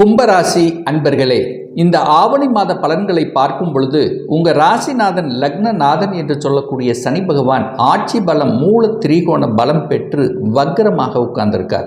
கும்பராசி அன்பர்களே இந்த ஆவணி மாத பலன்களை பார்க்கும் பொழுது உங்கள் ராசிநாதன் லக்னநாதன் என்று சொல்லக்கூடிய சனி பகவான் ஆட்சி பலம் மூல திரிகோண பலம் பெற்று வக்கரமாக உட்கார்ந்திருக்கார்.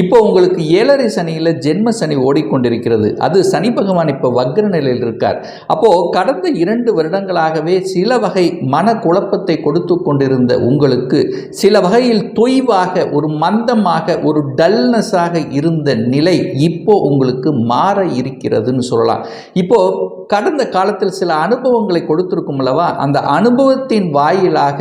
இப்போ உங்களுக்கு ஏழரை சனியில் ஜென்ம சனி ஓடிக்கொண்டிருக்கிறது. அது சனி பகவான் இப்போ வக்கர நிலையில் இருக்கார். அப்போது கடந்த இரண்டு வருடங்களாகவே சில வகை மன குழப்பத்தை கொடுத்து கொண்டிருந்த உங்களுக்கு சில வகையில் தொய்வாக ஒரு மந்தமாக ஒரு டல்னஸாக இருந்த நிலை இப்போ உங்களுக்கு மாற இருக்கிறதுன்னு சொல்லலாம். இப்போ கடந்த காலத்தில் சில அனுபவங்களை கொடுத்திருக்கும் அல்லவா? அந்த அனுபவத்தின் வாயிலாக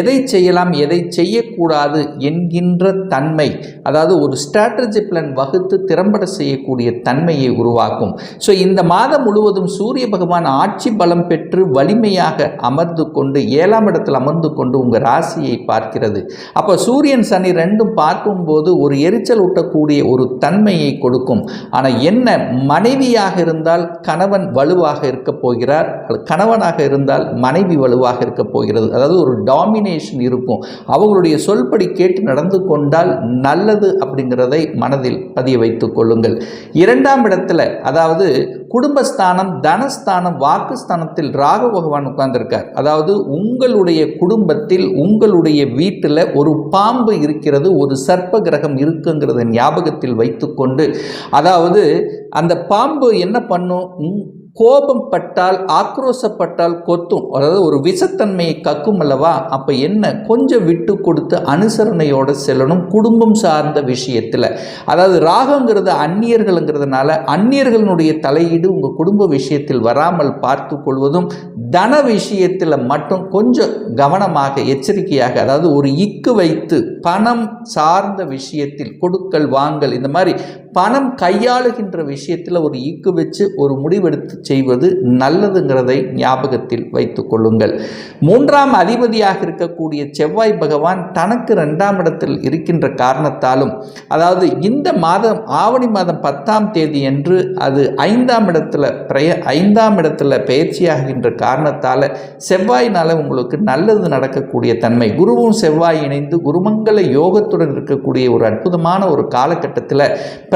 எதை செய்யலாம் எதை செய்யக்கூடாது என்கின்ற தன்மை அதாவது ஒரு ஸ்ட்ராட்டஜி பிளான் வகுத்து திறம்பட செய்யக்கூடிய தன்மையை உருவாக்கும். ஸோ இந்த மாதம் முழுவதும் சூரிய பகவான் ஆட்சி பலம் பெற்று வலிமையாக அமர்ந்து கொண்டு ஏழாம் இடத்தில் அமர்ந்து கொண்டு உங்கள் ராசியை பார்க்கிறது. அப்போ சூரியன் சனி ரெண்டும் பார்க்கும்போது ஒரு எரிச்சல் ஊட்டக்கூடிய ஒரு தன்மையை கொடுக்கும். ஆனால் என்ன மனைவியாக இருந்தால் கணவன் வலுவாக இருக்க போகிறார். கணவனாக இருந்தால் மனைவி வலுவாக இருக்க போகிறது. அதாவது ஒரு டாமினேஷன் இருக்கும். அவங்களுடைய சொல்படி கேட்டு நடந்து கொண்டால் நல்லது அப்படிங்கிறதை மனதில் பதிய வைத்துக் கொள்ளுங்கள். இரண்டாம் இடத்துல அதாவது குடும்பஸ்தானம் தனஸ்தானம் வாக்குஸ்தானத்தில் ராகு பகவான் உட்கார்ந்திருக்கார். அதாவது உங்களுடைய குடும்பத்தில் உங்களுடைய வீட்டில் ஒரு பாம்பு இருக்கிறது ஒரு சர்ப்ப கிரகம் இருக்குங்கிறத ஞாபகத்தில் வைத்துக்கொண்டு அதாவது அந்த பாம்பு என்ன பண்ணும்? கோபம் பட்டால் ஆக்ரோசப்பட்டால் கொத்தும். அதாவது ஒரு விஷத்தன்மையை கக்கும் அல்லவா? அப்போ என்ன? கொஞ்சம் விட்டு கொடுத்து அனுசரணையோடு செல்லணும் குடும்பம் சார்ந்த விஷயத்தில். அதாவது ராகங்கிறது அந்நியர்களுங்கிறதுனால அந்நியர்களுடைய தலையீடு உங்கள் குடும்ப விஷயத்தில் வராமல் பார்த்து கொள்வதும் தன விஷயத்தில் மட்டும் கொஞ்சம் கவனமாக எச்சரிக்கையாக அதாவது ஒரு இக்கு வைத்து பணம் சார்ந்த விஷயத்தில் கொடுக்கல் வாங்கல் இந்த மாதிரி பணம் கையாளுகின்ற விஷயத்தில் ஒரு ஈக்கு வச்சு ஒரு முடிவெடுத்து செய்வது நல்லதுங்கிறதை ஞாபகத்தில் வைத்துக் கொள்ளுங்கள். மூன்றாம் அதிபதியாக இருக்கக்கூடிய செவ்வாய் பகவான் தனக்கு ரெண்டாம் இடத்தில் இருக்கின்ற காரணத்தாலும் அதாவது இந்த மாதம் ஆவணி மாதம் பத்தாம் தேதி என்று அது ஐந்தாம் இடத்துல பிரய ஐந்தாம் இடத்துல பயிற்சியாகின்ற காரணத்தால் செவ்வாயினால் உங்களுக்கு நல்லது நடக்கக்கூடிய தன்மை. குருவும் செவ்வாய் இணைந்து குருமங்கல யோகத்துடன் இருக்கக்கூடிய ஒரு அற்புதமான ஒரு காலகட்டத்தில்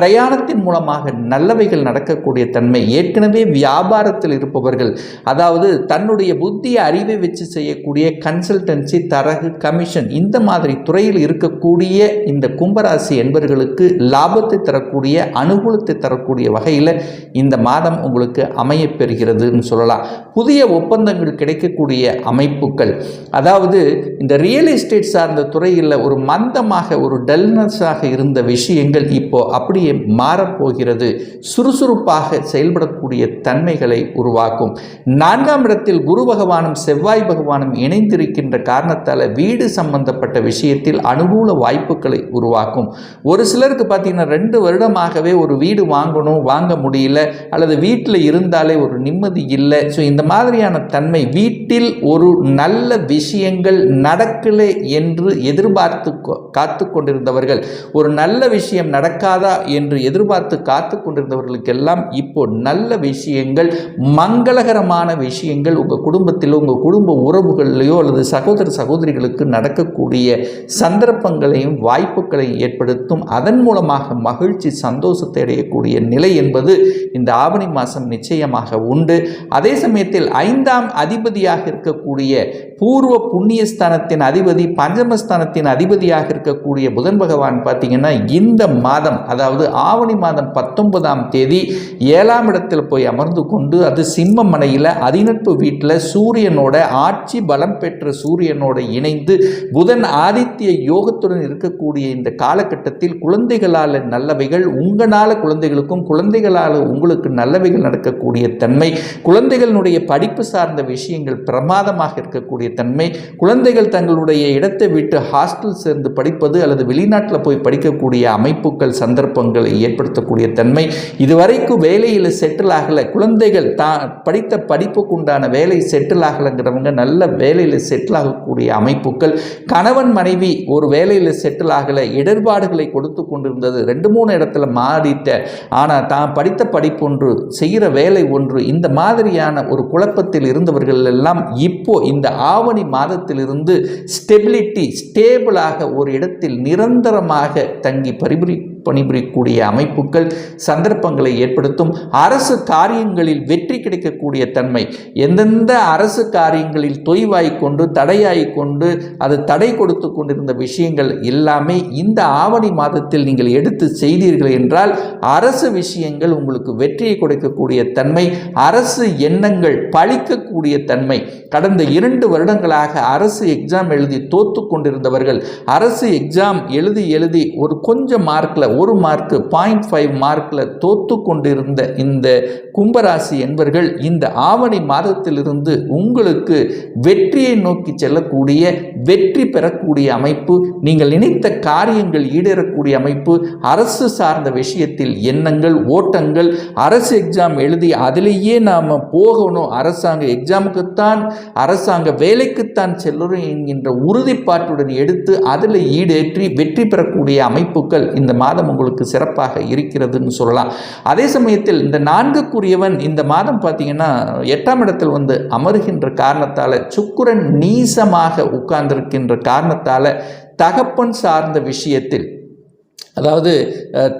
பிரயாணத்தின் மூலமாக நல்லவைகள் நடக்கக்கூடிய தன்மை. ஏற்கனவே வியாபாரத்தில் இருப்பவர்கள் அதாவது தன்னுடைய புத்திய அறிவை வச்சு செய்யக்கூடிய கன்சல்டன்சி தரகு கமிஷன் இந்த மாதிரி துறையில் இருக்கக்கூடிய இந்த கும்பராசி என்பவர்களுக்கு லாபத்தை தரக்கூடிய அனுகூலத்தை தரக்கூடிய வகையில் இந்த மாதம் உங்களுக்கு அமையப்பெறுகிறதுன்னு சொல்லலாம். புதிய ஒப்பந்தங்கள் கிடைக்கக்கூடிய அமைப்புகள் அதாவது இந்த ரியல் எஸ்டேட் சார்ந்த துறையில் ஒரு மந்தமாக ஒரு டல்னஸாக இருந்த விஷயங்கள் இப்போ அப்படியே மாறப்போகிறது. சுறுசுறுப்பாக செயல்படக்கூடிய தன்மைகளை உருவாக்கும். நான்காம் இடத்தில் குரு பகவானும் செவ்வாய் பகவானும் இணைந்திருக்கின்ற காரணத்தால் வீடு சம்பந்தப்பட்ட விஷயத்தில் அனுகூல வாய்ப்புகளை உருவாக்கும். ஒரு சிலருக்கு பார்த்தீங்கன்னா ரெண்டு வருடமாகவே ஒரு வீடு வாங்கணும் வாங்க முடியல அல்லது வீட்டில் இருந்தாலே ஒரு நிம்மதி இல்லை. ஸோ இந்த மாதிரியான தன்மை வீட்டில் ஒரு நல்ல விஷயங்கள் நடக்கலை என்று எதிர்பார்த்து காத்து கொண்டிருந்தவர்கள் ஒரு நல்ல விஷயம் நடக்காதா என்று என்று எதிர்பார்த்து காத்து கொண்டிருந்தவர்களுக்கெல்லாம் இப்போ நல்ல விஷயங்கள் மங்களகரமான விஷயங்கள் உங்கள் குடும்பத்தில் உங்கள் குடும்ப உறவுகளிலேயோ அல்லது சகோதர சகோதரிகளுக்கு நடக்கக்கூடிய சந்தர்ப்பங்களையும் வாய்ப்புகளையும் ஏற்படுத்தும். அதன் மூலமாக மகிழ்ச்சி சந்தோஷத்தை அடையக்கூடிய நிலை என்பது இந்த ஆவணி மாதம் நிச்சயமாக உண்டு. அதே சமயத்தில் ஐந்தாம் அதிபதியாக இருக்கக்கூடிய பூர்வ புண்ணியஸ்தானத்தின் அதிபதி பஞ்சமஸ்தானத்தின் அதிபதியாக இருக்கக்கூடிய புதன் பகவான் பார்த்தீங்கன்னா இந்த மாதம் அதாவது ஆவணி மாதம் பத்தொன்பதாம் தேதி ஏழாம் இடத்தில் போய் அமர்ந்து கொண்டு அது சிம்ம மனையில் அதிநட்பு வீட்டில் சூரியனோட ஆட்சி பலம் பெற்ற சூரியனோட இணைந்து புதன் ஆதித்ய யோகத்துடன் இருக்கக்கூடிய இந்த காலகட்டத்தில் குழந்தைகளால் நல்லவைகள் உங்களால் குழந்தைகளுக்கும் குழந்தைகளால் உங்களுக்கு நல்லவைகள் நடக்கக்கூடிய தன்மை குழந்தைகளுடைய படிப்பு சார்ந்த விஷயங்கள் பிரமாதமாக இருக்கக்கூடிய தன்மை குழந்தைகள் தங்களுடைய இடத்தை விட்டு ஹாஸ்டல் சேர்ந்து படிப்பது அல்லது வெளிநாட்டில் போய் படிக்கக்கூடிய அமைப்புகள் சந்தர்ப்பங்கள் ஏற்படுத்தக்கூடிய தன்மை. இதுவரைக்கும் வேலையில் செட்டில் ஆகலை. குழந்தைகள் தான் படித்த படிப்புக்கு உண்டான வேலை செட்டில் ஆகலைங்கிறவங்க நல்ல வேலையில் செட்டில் ஆகக்கூடிய அமைப்புகள். கணவன் மனைவி ஒரு வேலையில் செட்டில் ஆகலை. இடர்பாடுகளை கொடுத்து கொண்டிருந்தது. ரெண்டு மூணு இடத்துல மாறிட்ட. ஆனால் தான் படித்த படிப்பு ஒன்று செய்கிற வேலை ஒன்று இந்த மாதிரியான ஒரு குழப்பத்தில் இருந்தவர்கள் எல்லாம் இப்போ இந்த ஆவணி மாதத்திலிருந்து ஸ்டெபிலிட்டி ஸ்டேபிளாக ஒரு இடத்தில் நிரந்தரமாக தங்கி பரிபுரி பணிபுரியக்கூடிய அமைப்புகள் சந்தர்ப்பங்களை ஏற்படுத்தும் அரசு காரியங்களில் வெற்றி கிடைக்கக்கூடிய தன்மை. எந்தெந்த அரசு காரியங்களில் தொய்வாய் கொண்டு தடையாய் கொண்டு அது தடை கொடுத்து கொண்டிருந்த விஷயங்கள் எல்லாமே இந்த ஆவணி மாதத்தில் நீங்கள் எடுத்து செய்தீர்கள் என்றால் அரசு விஷயங்கள் உங்களுக்கு வெற்றியை கொடுக்கக்கூடிய தன்மை அரசு எண்ணங்கள் பழிக்கக்கூடிய தன்மை. கடந்த இரண்டு வருடங்களாக அரசு எக்ஸாம் எழுதி தோத்து கொண்டிருந்தவர்கள் அரசு எக்ஸாம் எழுதி எழுதி ஒரு கொஞ்சம் மார்க்கில் ஒரு மார்க்கு பாயிண்ட் ஃபைவ் மார்க்கில் தோத்து கொண்டிருந்த இந்த கும்பராசி என்பர்கள் இந்த ஆவணி மாதத்திலிருந்து உங்களுக்கு வெற்றியை நோக்கி செல்லக்கூடிய வெற்றி பெறக்கூடிய அமைப்பு நீங்கள் நினைத்த காரியங்கள் ஈடேறக்கூடிய அமைப்பு அரசு சார்ந்த விஷயத்தில் எண்ணங்கள் ஓட்டங்கள் அரசு எக்ஸாம் எழுதி அதிலேயே நாம் போகணும் அரசாங்க எக்ஸாமுக்குத்தான் அரசாங்க வேலைக்குத்தான் செல்லணும் என்கின்ற உறுதிப்பாட்டுடன் எடுத்து அதில் ஈடேற்றி வெற்றி பெறக்கூடிய அமைப்புகள் இந்த மாதம் உங்களுக்கு சிறப்பாக இருக்கிறதுன்னு சொல்லலாம். அதே சமயத்தில் இந்த நான்குக்குரியவன் இந்த மாதம் பார்த்தீங்கன்னா எட்டாம் இடத்தில் வந்து அமருகின்ற காரணத்தால் சுக்குரன் நீசமாக உட்கார்ந்திருக்கின்ற காரணத்தால் தகப்பன் சார்ந்த விஷயத்தில் அதாவது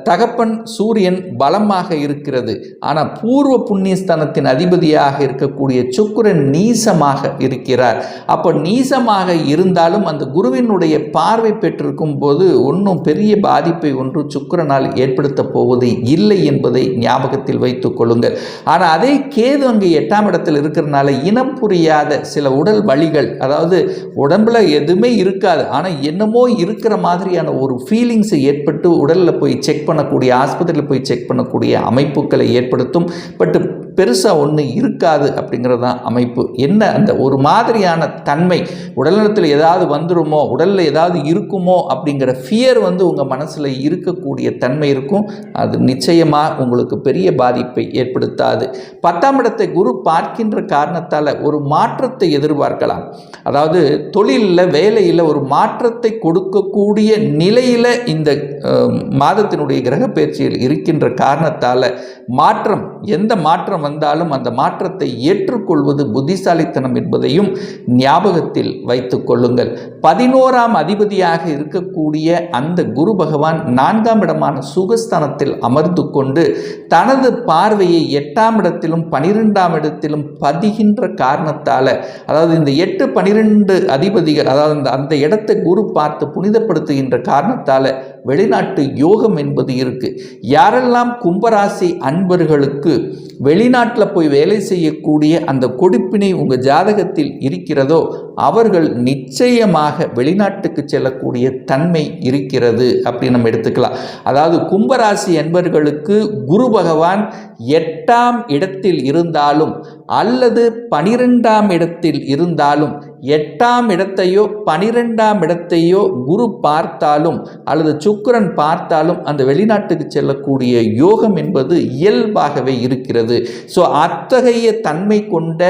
தகப்பன் சூரியன் பலமாக இருக்கிறது. ஆனால் பூர்வ புண்ணியஸ்தானத்தின் அதிபதியாக இருக்கக்கூடிய சுக்கிரன் நீசமாக இருக்கிறார். அப்போ நீசமாக இருந்தாலும் அந்த குருவினுடைய பார்வை பெற்றிருக்கும் போது ஒன்றும் பெரிய பாதிப்பை ஒன்று சுக்கிரனால் ஏற்படுத்த போவது இல்லை என்பதை ஞாபகத்தில் வைத்துக் கொள்ளுங்கள். ஆனால் அதே கேது அங்கே எட்டாம் இடத்தில் இருக்கிறனால இனம் புரியாத சில உடல் வலிகள் அதாவது உடம்புல எதுவுமே இருக்காது. ஆனால் என்னமோ இருக்கிற மாதிரியான ஒரு ஃபீலிங்ஸை ஏற்பட்டு உடலில் போய் செக் பண்ணக்கூடிய ஆஸ்பத்திரியில் போய் செக் பண்ணக்கூடிய அமைப்புகளை ஏற்படுத்தும். பட் பெருசாக ஒன்று இருக்காது அப்படிங்கிறது தான் அமைப்பு. என்ன அந்த ஒரு மாதிரியான தன்மை உடல்நலத்தில் ஏதாவது வந்துருமோ உடலில் ஏதாவது இருக்குமோ அப்படிங்கிற ஃபியர் வந்து உங்கள் மனசில் இருக்கக்கூடிய தன்மை இருக்கும். அது நிச்சயமாக உங்களுக்கு பெரிய பாதிப்பை ஏற்படுத்தாது. பத்தாம் இடத்தை குரு பார்க்கின்ற காரணத்தால் ஒரு மாற்றத்தை எதிர்பார்க்கலாம். அதாவது தொழிலில் வேலையில் ஒரு மாற்றத்தை கொடுக்கக்கூடிய நிலையில் இந்த மாதத்தினுடைய கிரக பயிற்சியில் இருக்கின்ற காரணத்தால் மாற்றம் எந்த மாற்றம் வந்தாலும் அந்த மாற்றத்தை ஏற்றுக்கொள்வது புத்திசாலித்தனம் என்பதையும் ஞாபகத்தில் வைத்துக் கொள்ளுங்கள். பதினோராம் அதிபதியாக இருக்கக்கூடிய அந்த குரு பகவான் நான்காம் இடமான சுகஸ்தானத்தில் அமர்ந்து கொண்டு தனது பார்வையை எட்டாம் இடத்திலும் பனிரெண்டாம் இடத்திலும் பதிகின்ற காரணத்தால் அதாவது இந்த எட்டு பனிரெண்டு அதிபதிகள் அதாவது அந்த அந்த இடத்தை குரு பார்த்து புனிதப்படுத்துகின்ற காரணத்தால் வெளிநாட்டு யோகம் என்பது இருக்குது யாரெல்லாம் கும்பராசி அன்பர்களுக்கு வெளிநாட்டில் போய் வேலை செய்யக்கூடிய அந்த கொடுப்பினை உங்கள் ஜாதகத்தில் இருக்கிறதோ அவர்கள் நிச்சயமாக வெளிநாட்டுக்கு செல்லக்கூடிய தன்மை இருக்கிறது அப்படி நம்ம எடுத்துக்கலாம். அதாவது கும்பராசி என்பர்களுக்கு குரு பகவான் எட்டாம் இடத்தில் இருந்தாலும் அல்லது பனிரெண்டாம் இடத்தில் இருந்தாலும் எட்டாம் இடத்தையோ பனிரெண்டாம் இடத்தையோ குரு பார்த்தாலும் அல்லது சுக் சுக்கரன் பார்த்தாலும் அந்த வெளிநாட்டுக்கு செல்லக்கூடிய யோகம் என்பது இயல்பாகவே இருக்கிறது. ஸோ அத்தகைய தன்மை கொண்ட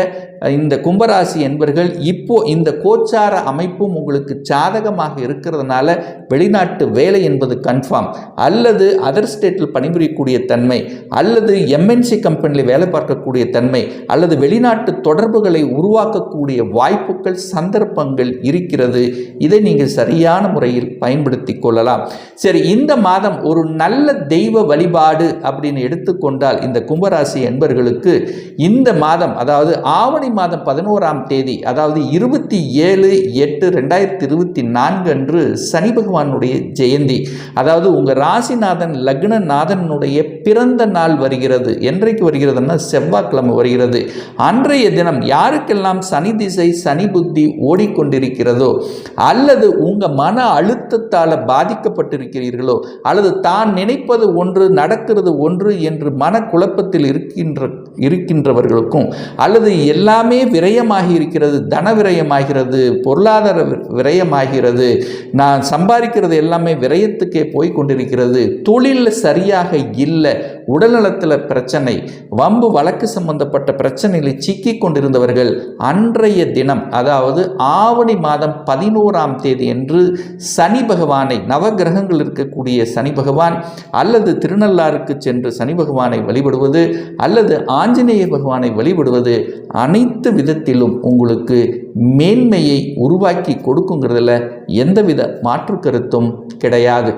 இந்த கும்பராசி என்பர்கள் இப்போ இந்த கோச்சார அமைப்பும் உங்களுக்கு சாதகமாக இருக்கிறதுனால வெளிநாட்டு வேலை என்பது கன்ஃபார்ம் அல்லது அதர் ஸ்டேட்டில் பணிபுரியக்கூடிய தன்மை அல்லது எம்என்சி கம்பெனியில் வேலை பார்க்கக்கூடிய தன்மை அல்லது வெளிநாட்டு தொடர்புகளை உருவாக்கக்கூடிய வாய்ப்புகள் சந்தர்ப்பங்கள் இருக்கிறது. இதை நீங்கள் சரியான முறையில் பயன்படுத்தி கொள்ளலாம். சரி இந்த மாதம் ஒரு நல்ல தெய்வ வழிபாடு அப்படின்னு எடுத்துக்கொண்டால் இந்த கும்பராசி என்பர்களுக்கு இந்த மாதம் அதாவது ஆவணி மாதம் பதினோராம் தேதி அதாவது இருபத்தி ஏழு எட்டு ரெண்டாயிரத்தி இருபத்தி நான்கு அன்று சனி பகவானுடைய ஜெயந்தி அதாவது உங்கள் ராசிநாதன் லக்னநாதனுடைய பிறந்த நாள் வருகிறது. என்றைக்கு வருகிறதுன்னா செவ்வாய்க்கிழமை வருகிறது. அன்றைய தினம் யாருக்கெல்லாம் சனி திசை சனி புத்தி ஓடிக்கொண்டிருக்கிறதோ அல்லது உங்கள் மன அழுத்தத்தால் இருக்கிறீர்களோ அல்லது தான் நினைப்பது ஒன்று நடக்கிறது ஒன்று என்று மன குழப்பத்தில் இருக்கின்ற இருக்கின்றவர்களுக்கும் அல்லது எல்லாமே விரயமாகி இருக்கிறது தன விரயமாகிறது பொருளாதார விரயமாகிறது நான் சம்பாதிக்கிறது எல்லாமே விரயத்துக்கே போய் கொண்டிருக்கிறது தொழில் சரியாக இல்லை உடல்நலத்தில் பிரச்சனை வம்பு வழக்கு சம்பந்தப்பட்ட பிரச்சனைகளில் சிக்கி கொண்டிருந்தவர்கள் அன்றைய தினம் அதாவது ஆவணி மாதம் பதினோராம் தேதி என்று சனி பகவானை நவகிரகங்கள் இருக்கக்கூடிய சனி பகவான் அல்லது திருநள்ளாருக்கு சென்று சனி பகவானை வழிபடுவது அல்லது ஆஞ்சநேய பகவானை வழிபடுவது அனைத்து விதத்திலும் உங்களுக்கு மேன்மையை உருவாக்கி கொடுக்குங்கிறதுல எந்தவித மாற்று கருத்தும் கிடையாது.